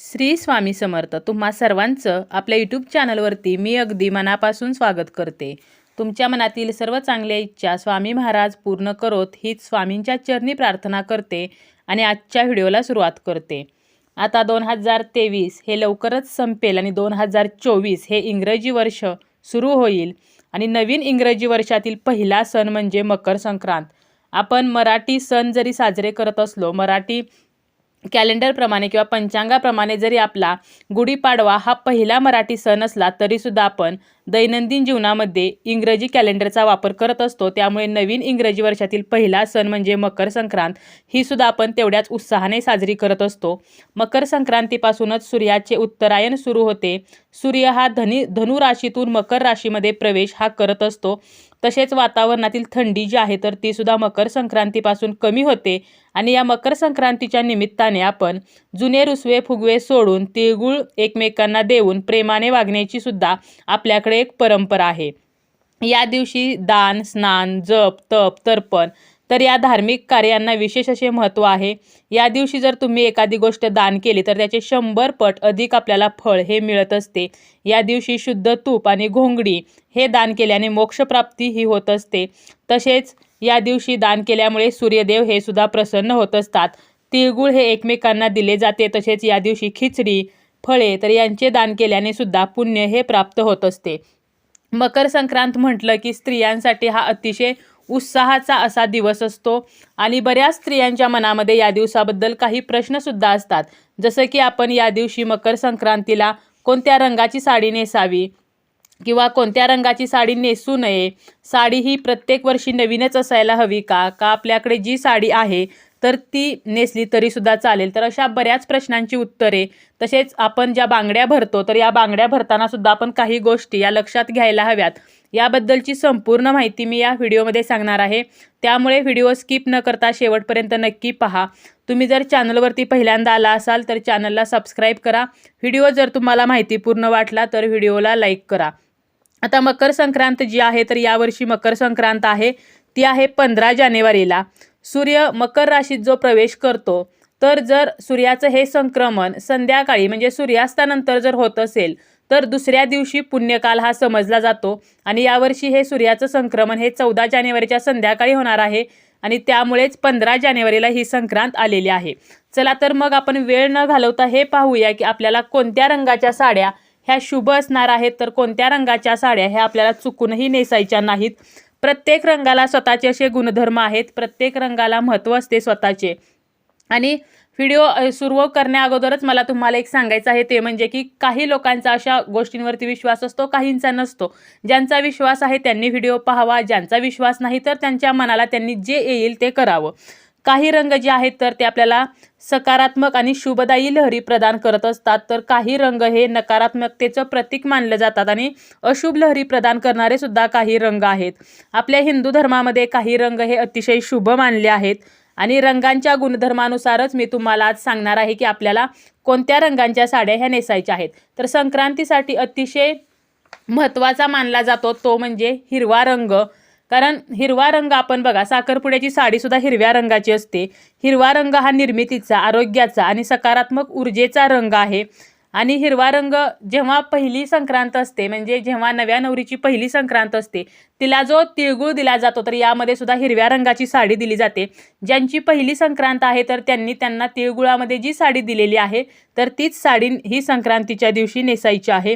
श्री स्वामी समर्थ. तुम्हा सर्वांचं आपल्या यूट्यूब चॅनलवरती मी अगदी मनापासून स्वागत करते. तुमच्या मनातील सर्व चांगल्या इच्छा स्वामी महाराज पूर्ण करोत हीच स्वामींच्या चरणी प्रार्थना करते आणि आजच्या व्हिडिओला सुरुवात करते. आता दोन हजार तेवीस हे लवकरच संपेल आणि दोन हजार चोवीस हे इंग्रजी वर्ष सुरू होईल आणि नवीन इंग्रजी वर्षातील पहिला सण म्हणजे मकर संक्रांत. आपण मराठी सण जरी साजरे करत असलो मराठी कॅलेंडरप्रमाणे किंवा पंचांगाप्रमाणे जरी आपला गुढीपाडवा हा पहिला मराठी सण असला तरीसुद्धा आपण दैनंदिन जीवनामध्ये इंग्रजी कॅलेंडरचा वापर करत असतो. त्यामुळे नवीन इंग्रजी वर्षातील पहिला सण म्हणजे मकर संक्रांत. ही सुद्धा आपण तेवढ्याच उत्साहाने साजरी करत असतो. मकर संक्रांतीपासूनच सूर्याचे उत्तरायण सुरू होते. सूर्य हा धनी धनु राशीतून मकर राशीमध्ये प्रवेश हा करत असतो. तसेच वातावरणातील थंडी जी आहे तर ती सुद्धा मकर संक्रांतीपासून कमी होते. आणि या मकर संक्रांतीच्या निमित्ताने आपण जुने रुसवे फुगवे सोडून तिळगुळ एकमेकांना देऊन प्रेमाने वागण्याची सुद्धा आपल्याकडे एक परंपरा आहे. या दिवशी दान स्नान जप तप तर्पण तर या धार्मिक कार्यांना विशेष असे महत्त्व आहे. या दिवशी जर तुम्ही एखादी गोष्ट दान केली तर त्याचे शंभर पट अधिक आपल्याला फळ हे मिळत असते. या दिवशी शुद्ध तूप आणि घोंगडी हे दान केल्याने मोक्षप्राप्ती ही होत असते. तसेच या दिवशी दान केल्यामुळे सूर्यदेव हे सुद्धा प्रसन्न होत असतात. तिळगुळ हे एकमेकांना दिले जाते. तसेच या दिवशी खिचडी फळे तर यांचे दान केल्याने सुद्धा पुण्य हे प्राप्त होत असते. मकर संक्रांत म्हटलं की स्त्रियांसाठी हा अतिशय उत्साहाचा असा दिवस असतो आणि बऱ्याच स्त्रियांच्या मनामध्ये या दिवसाबद्दल काही प्रश्नसुद्धा असतात. जसं की आपण या दिवशी मकर संक्रांतीला कोणत्या रंगाची साडी नेसावी किंवा कोणत्या रंगाची साडी नेसू नये? साडी ही प्रत्येक वर्षी नवीनच असायला हवी का? का आपल्याकडे जी साडी आहे तर ती नेसली तरीसुद्धा चालेल. तर अशा बऱ्याच प्रश्नांची उत्तरे. तसेच आपण ज्या बांगड्या भरतो तर या बांगड्या भरताना सुद्धा आपण काही गोष्टी या लक्षात घ्यायला हव्यात. याबद्दलची संपूर्ण माहिती मी या व्हिडिओमध्ये सांगणार आहे. त्यामुळे व्हिडिओ स्किप न करता शेवटपर्यंत नक्की पहा. तुम्ही जर चॅनलवरती पहिल्यांदा आला असाल तर चॅनलला सबस्क्राईब करा. व्हिडिओ जर तुम्हाला माहितीपूर्ण वाटला तर व्हिडिओला लाईक करा. आता मकर संक्रांत जी आहे तर यावर्षी मकर संक्रांत आहे. ती आहे पंधरा जानेवारीला. सूर्य मकर राशीत जो प्रवेश करतो तर जर सूर्याचं हे संक्रमण संध्याकाळी म्हणजे सूर्यास्तानंतर जर होत असेल तर दुसऱ्या दिवशी पुण्यकाल हा समजला जातो आणि यावर्षी हे सूर्याचं संक्रमण हे चौदा जानेवारीच्या संध्याकाळी होणार आहे आणि त्यामुळेच पंधरा जानेवारीला ही संक्रांत आलेली आहे. चला तर मग आपण वेळ न घालवता हे पाहूया की आपल्याला कोणत्या रंगाच्या साड्या ह्या शुभ असणार आहेत तर कोणत्या रंगाच्या साड्या ह्या आपल्याला चुकूनही नेसायच्या नाहीत. प्रत्येक रंगाला स्वतःचे असे गुणधर्म आहेत प्रत्येक रंगाला महत्त्व असते स्वतःचे. आणि व्हिडिओ सुरू करण्या अगोदरच मला तुम्हाला एक सांगायचं आहे ते म्हणजे की काही लोकांचा अशा गोष्टींवरती विश्वास असतो काहींचा नसतो. ज्यांचा विश्वास आहे त्यांनी व्हिडिओ पाहावा ज्यांचा विश्वास नाही तर त्यांच्या मनाला त्यांनी जे येईल ते करावं. काही रंग जे आहेत तर ते आपल्याला सकारात्मक आणि शुभदायी लहरी प्रदान करत असतात. तर काही रंग हे नकारात्मकतेचं प्रतीक मानले जातात आणि अशुभ लहरी प्रदान करणारे सुद्धा काही रंग आहेत. आपल्या हिंदू धर्मामध्ये काही रंग हे अतिशय शुभ मानले आहेत आणि रंगांच्या गुणधर्मानुसारच मी तुम्हाला आज सांगणार आहे की आपल्याला कोणत्या रंगांच्या साड्या ह्या नेसायच्या आहेत. तर संक्रांतीसाठी अतिशय महत्त्वाचा मानला जातो तो म्हणजे हिरवा रंग. कारण हिरवा रंग आपण बघा साखरपुड्याची साडीसुद्धा हिरव्या रंगाची असते. हिरवा रंग हा निर्मितीचा आरोग्याचा आणि सकारात्मक ऊर्जेचा रंग आहे. आणि हिरवा रंग जेव्हा पहिली संक्रांत असते म्हणजे जेव्हा नव्या नवरीची पहिली संक्रांत असते तिला जो तिळगुळ दिला जातो तर यामध्ये सुद्धा हिरव्या रंगाची साडी दिली जाते. ज्यांची पहिली संक्रांत आहे तर त्यांनी त्यांना तिळगुळामध्ये जी साडी दिलेली आहे तर तीच साडी ही संक्रांतीच्या दिवशी नेसायची आहे.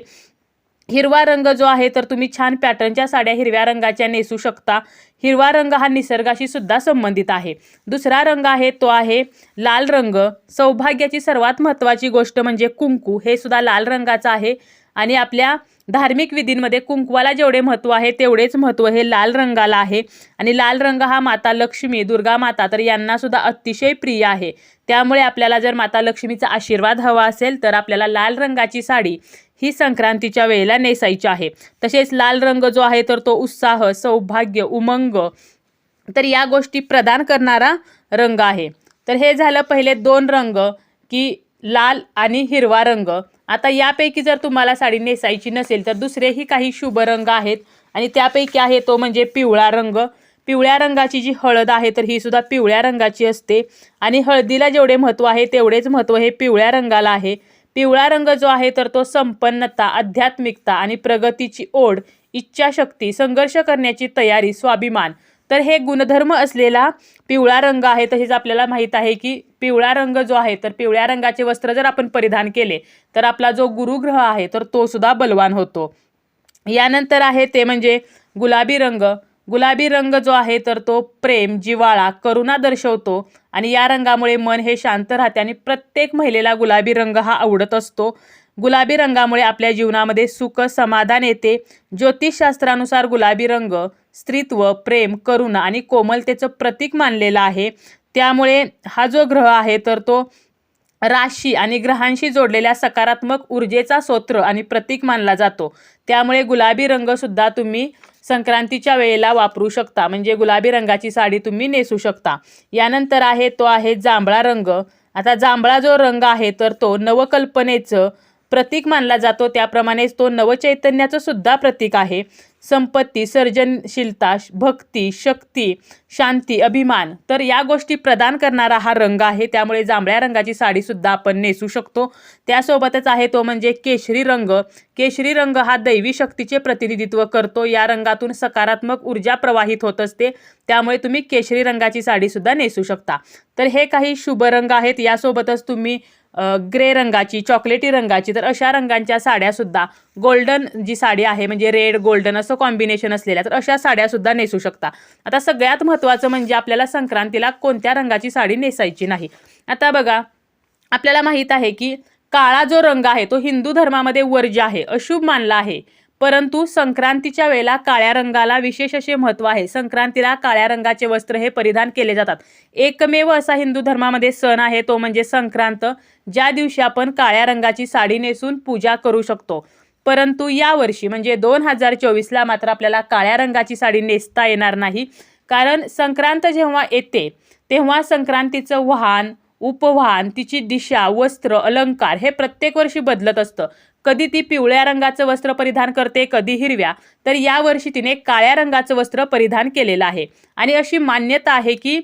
हिरवा रंग जो आहे तर तुम्ही छान पॅटर्नच्या साड्या हिरव्या रंगाच्या नेसू शकता. हिरवा रंग हा निसर्गाशी सुद्धा संबंधित आहे. दुसरा रंग आहे तो आहे लाल रंग. सौभाग्याची सर्वात महत्त्वाची गोष्ट म्हणजे कुंकू. हे सुद्धा लाल रंगाचं आहे. आणि आपल्या धार्मिक विधींमध्ये कुंकवाला जेवढे महत्त्व आहे तेवढेच महत्त्व हे लाल रंगाला आहे. आणि लाल रंग हा माता लक्ष्मी दुर्गा माता तर यांना सुद्धा अतिशय प्रिय आहे. त्यामुळे आपल्याला जर माता लक्ष्मीचा आशीर्वाद हवा असेल तर आपल्याला लाल रंगाची साडी ही संक्रांतीच्या वेळेला नेसायची आहे. तसेच लाल रंग जो आहे तर तो उत्साह सौभाग्य उमंग तर या गोष्टी प्रदान करणारा रंग आहे. तर हे झालं पहिले दोन रंग की लाल आणि हिरवा रंग. आता यापैकी जर तुम्हाला साडी नेसायची नसेल तर दुसरेही काही शुभ रंग आहेत. आणि त्यापैकी आहे तो म्हणजे पिवळा रंग. पिवळ्या रंगाची जी हळद आहे तर ही सुद्धा पिवळ्या रंगाची असते. आणि हळदीला जेवढे महत्त्व आहे तेवढेच महत्त्व हे पिवळ्या रंगाला आहे. पिवळा रंग जो आहे तर तो संपन्नता आध्यात्मिकता आणि प्रगतीची ओढ इच्छाशक्ती संघर्ष करण्याची तयारी स्वाभिमान. तर हे गुणधर्म असलेला पिवळा रंग आहे तसेच आपल्याला माहीत आहे की पिवळा रंग जो आहे तर पिवळ्या रंगाचे वस्त्र जर आपण परिधान केले तर आपला जो गुरुग्रह आहे तर तो सुद्धा बलवान होतो. यानंतर आहे ते म्हणजे गुलाबी रंग. गुलाबी रंग जो आहे तर तो प्रेम जिव्हाळा करुणा दर्शवतो. आणि या रंगामुळे मन हे शांत राहते आणि प्रत्येक महिलेला गुलाबी रंग हा आवडत असतो. गुलाबी रंगामुळे आपल्या जीवनामध्ये सुख समाधान येते. ज्योतिषशास्त्रानुसार गुलाबी रंग स्त्रीत्व प्रेम करुणा आणि कोमलतेचं प्रतीक मानलेलं आहे. त्यामुळे हा जो ग्रह आहे तर तो राशी आणि ग्रहांशी जोडलेल्या सकारात्मक ऊर्जेचा सोत्र आणि प्रतीक मानला जातो. त्यामुळे गुलाबी रंगसुद्धा तुम्ही संक्रांतीच्या वेळेला वापरू शकता. म्हणजे गुलाबी रंगाची साडी तुम्ही नेसू शकता. यानंतर आहे तो आहे जांभळा रंग. आता जांभळा जो रंग आहे तर तो नवकल्पनेचं प्रतीक मानला जातो. त्याप्रमाणेच तो नवचैतन्याचं सुद्धा प्रतीक आहे. संपत्ती सर्जनशीलता भक्ती शक्ती शांती अभिमान. तर या गोष्टी प्रदान करणारा हा रंग आहे. त्यामुळे जांभळ्या रंगाची साडीसुद्धा आपण नेसू शकतो. त्यासोबतच आहे तो म्हणजे केशरी रंग. केशरी रंग हा दैवी शक्तीचे प्रतिनिधित्व करतो. या रंगातून सकारात्मक ऊर्जा प्रवाहित होत असते. त्यामुळे तुम्ही केशरी रंगाची साडीसुद्धा नेसू शकता. तर हे काही शुभ रंग आहेत. यासोबतच तुम्ही ग्रे रंगाची चॉकलेटी रंगाची तर अशा रंगांच्या साड्यासुद्धा गोल्डन जी साडी आहे म्हणजे रेड गोल्डन असं कॉम्बिनेशन असलेल्या तर अशा साड्यासुद्धा नेसू शकता. आता सगळ्यात महत्त्वाचं म्हणजे आपल्याला संक्रांतीला कोणत्या रंगाची साडी नेसायची नाही. आता बघा आपल्याला माहीत आहे की काळा जो रंग आहे तो हिंदू धर्मामध्ये वर्ज्य आहे अशुभ मानला आहे. परंतु संक्रांतीच्या वेळेला काळ्या रंगाला विशेष असे महत्त्व आहे. संक्रांतीला काळ्या रंगाचे वस्त्र हे परिधान केले जातात. एकमेव असा हिंदू धर्मामध्ये सण आहे तो म्हणजे संक्रांत ज्या दिवशी आपण काळ्या रंगाची साडी नेसून पूजा करू शकतो. परंतु यावर्षी म्हणजे दोन हजार चोवीसला मात्र आपल्याला काळ्या रंगाची साडी नेसता येणार नाही. कारण संक्रांत जेव्हा येते तेव्हा संक्रांतीचं वाहन उपवाहन तिची दिशा वस्त्र अलंकार हे प्रत्येक वर्षी बदलत असतं. कधी ती पिवळ्या रंगाचं वस्त्र परिधान करते कधी हिरव्या. तर यावर्षी तिने काळ्या रंगाचं वस्त्र परिधान केलेलं आहे. आणि अशी मान्यता आहे की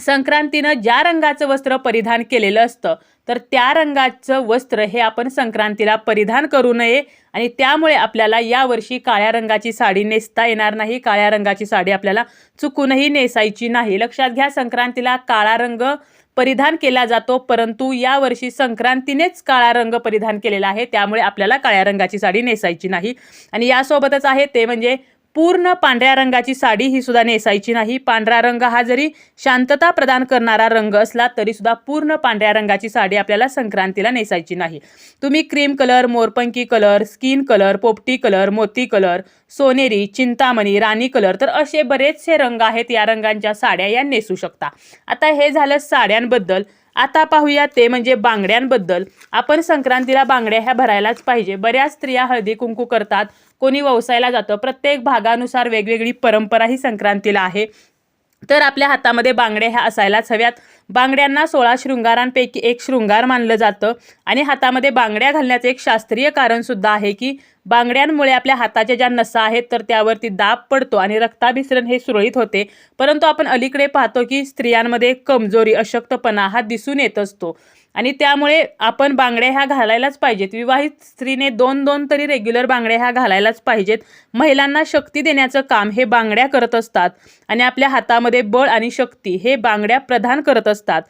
संक्रांतीनं ज्या रंगाचं वस्त्र परिधान केलेलं असतं तर त्या रंगाचं वस्त्र हे आपण संक्रांतीला परिधान करू नये आणि त्यामुळे आपल्याला यावर्षी काळ्या रंगाची साडी नेसता येणार नाही. काळ्या रंगाची साडी आपल्याला चुकूनही नेसायची नाही. लक्षात घ्या संक्रांतीला काळा रंग परिधान केला जातो परंतु यावर्षी संक्रांतीनेच काळा रंग परिधान केलेला आहे. त्यामुळे आपल्याला काळ्या रंगाची साडी नेसायची नाही. आणि यासोबतच आहे ते म्हणजे पूर्ण पांढऱ्या रंगाची साडी ही सुद्धा नेसायची नाही. पांढरा रंग हा जरी शांतता प्रदान करणारा रंग असला तरी सुद्धा पूर्ण पांढऱ्या रंगाची साडी आपल्याला संक्रांतीला नेसायची नाही. तुम्ही क्रीम कलर मोरपंकी कलर स्किन कलर पोपटी कलर मोती कलर सोनेरी चिंतामणी राणी कलर तर असे बरेचसे रंग आहेत या रंगांच्या साड्या या नेसू शकता. आता हे झालं साड्यांबद्दल. आता पाहूया ते म्हणजे बांगड्यांबद्दल. आपण संक्रांतीला बांगड्या ह्या भरायलाच पाहिजे. बऱ्याच स्त्रिया हळदी कुंकू करतात. कोणी व्यवसायाला जातं प्रत्येक भागानुसार वेगवेगळी परंपरा ही संक्रांतीला आहे. तर आपल्या हातामध्ये बांगड्या ह्या असायलाच हव्यात. बांगड्यांना सोळा शृंगारांपैकी एक शृंगार मानलं जातं आणि हातामध्ये बांगड्या घालण्याचं एक शास्त्रीय कारणसुद्धा आहे की बांगड्यांमुळे आपल्या हाताच्या ज्या नसा आहेत तर त्यावरती दाब पडतो आणि रक्ताभिसरण हे सुरळीत होते. परंतु आपण अलीकडे पाहतो की स्त्रियांमध्ये कमजोरी अशक्तपणा हा दिसून येत असतो. आणि त्यामुळे आपण बांगड्या ह्या घालायलाच पाहिजेत. विवाहित स्त्रीने दोन दोन तरी रेग्युलर बांगड्या ह्या घालायलाच पाहिजेत. महिलांना शक्ती देण्याचं काम हे बांगड्या करत असतात आणि आपल्या हातामध्ये बळ आणि शक्ती हे बांगड्या प्रदान करत असतात.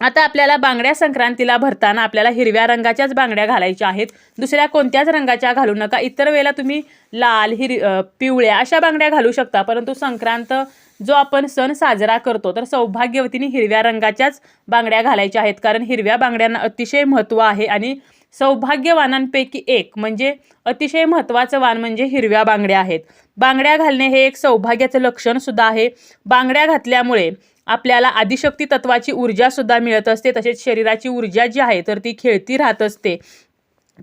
आता आपल्याला बांगड्या संक्रांतीला भरताना आपल्याला हिरव्या रंगाच्याच बांगड्या घालायच्या आहेत. दुसऱ्या कोणत्याच रंगाच्या घालू नका. इतर वेळेला तुम्ही लाल हिर पिवळ्या अशा बांगड्या घालू शकता. परंतु संक्रांत जो आपण सण साजरा करतो तर सौभाग्यवतीने हिरव्या रंगाच्याच बांगड्या घालायच्या आहेत. कारण हिरव्या बांगड्यांना अतिशय महत्त्व आहे आणि सौभाग्यवानांपैकी एक म्हणजे अतिशय महत्त्वाचं वाण म्हणजे हिरव्या बांगड्या आहेत. बांगड्या घालणे हे एक सौभाग्याचं लक्षण सुद्धा आहे. बांगड्या घातल्यामुळे आपल्याला आदिशक्ती तत्वाची ऊर्जासुद्धा मिळत असते तसेच शरीराची ऊर्जा जी आहे तर ती खेळती राहत असते.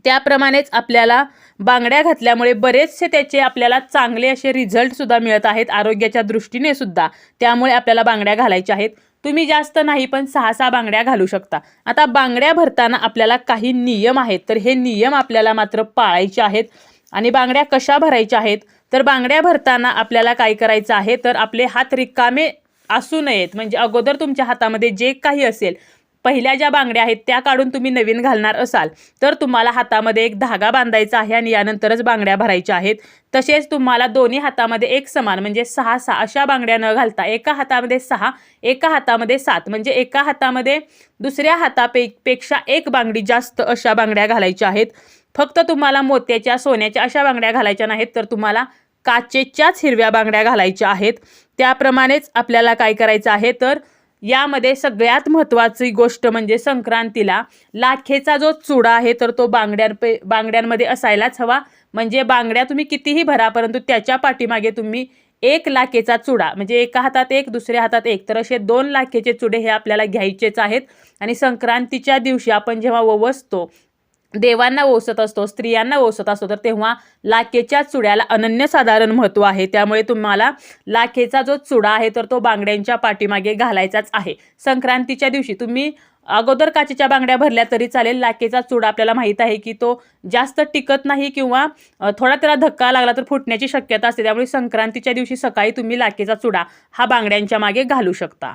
त्याप्रमाणेच आपल्याला बांगड्या घातल्यामुळे बरेचसे त्याचे आपल्याला चांगले असे रिझल्टसुद्धा मिळत आहेत आरोग्याच्या दृष्टीने सुद्धा. त्यामुळे आपल्याला बांगड्या घालायच्या आहेत. तुम्ही जास्त नाही पण सहा सहा बांगड्या घालू शकता. आता बांगड्या भरताना आपल्याला काही नियम आहेत तर हे नियम आपल्याला मात्र पाळायचे आहेत. आणि बांगड्या कशा भरायच्या आहेत? तर बांगड्या भरताना आपल्याला काय करायचं आहे? तर आपले हात रिकामे असू नयेत. म्हणजे अगोदर तुमच्या हातामध्ये जे काही असेल पहिल्या ज्या बांगड्या आहेत त्या काढून तुम्ही नवीन घालणार असाल. तर तुम्हाला हातामध्ये एक धागा बांधायचा आहे आणि यानंतरच बांगड्या भरायच्या आहेत. तसेच तुम्हाला दोन्ही हातामध्ये एक समान म्हणजे सहा सहा अशा बांगड्या न घालता एका हातामध्ये सहा एका हातामध्ये सात. म्हणजे एका हातामध्ये दुसऱ्या हातापे पेक्षा एक बांगडी जास्त अशा बांगड्या घालायच्या आहेत. फक्त तुम्हाला मोत्याच्या सोन्याच्या अशा बांगड्या घालायच्या नाहीत तर तुम्हाला काचेच्याच हिरव्या बांगड्या घालायच्या आहेत. त्याप्रमाणेच आपल्याला काय करायचं आहे तर यामध्ये सगळ्यात महत्त्वाची गोष्ट म्हणजे संक्रांतीला लाखेचा जो चुडा आहे तर तो बांगड्यांपे बांगड्यांमध्ये असायलाच हवा. म्हणजे बांगड्या तुम्ही कितीही भरा परंतु त्याच्या पाठीमागे तुम्ही एक लाखेचा चुडा म्हणजे एका हातात एक दुसऱ्या हातात एक. तर असे दोन लाखेचे चुडे हे आपल्याला घ्यायचेच आहेत. आणि संक्रांतीच्या दिवशी आपण जेव्हा ववसतो देवांना ओसत असतो स्त्रियांना ओसत असतो तर तेव्हा लाखेच्या चुड्याला अनन्यसाधारण महत्त्व आहे. त्यामुळे तुम्हाला लाखेचा जो चुडा आहे तर तो बांगड्यांच्या पाठीमागे घालायचाच आहे. संक्रांतीच्या दिवशी तुम्ही अगोदर काचेच्या बांगड्या भरल्या तरी चालेल. लाखेचा चुडा आपल्याला माहीत आहे की तो जास्त टिकत नाही किंवा थोडा त्याला धक्का लागला तर फुटण्याची शक्यता असते. त्यामुळे संक्रांतीच्या दिवशी सकाळी तुम्ही लाखेचा चुडा हा बांगड्यांच्या मागे घालू शकता.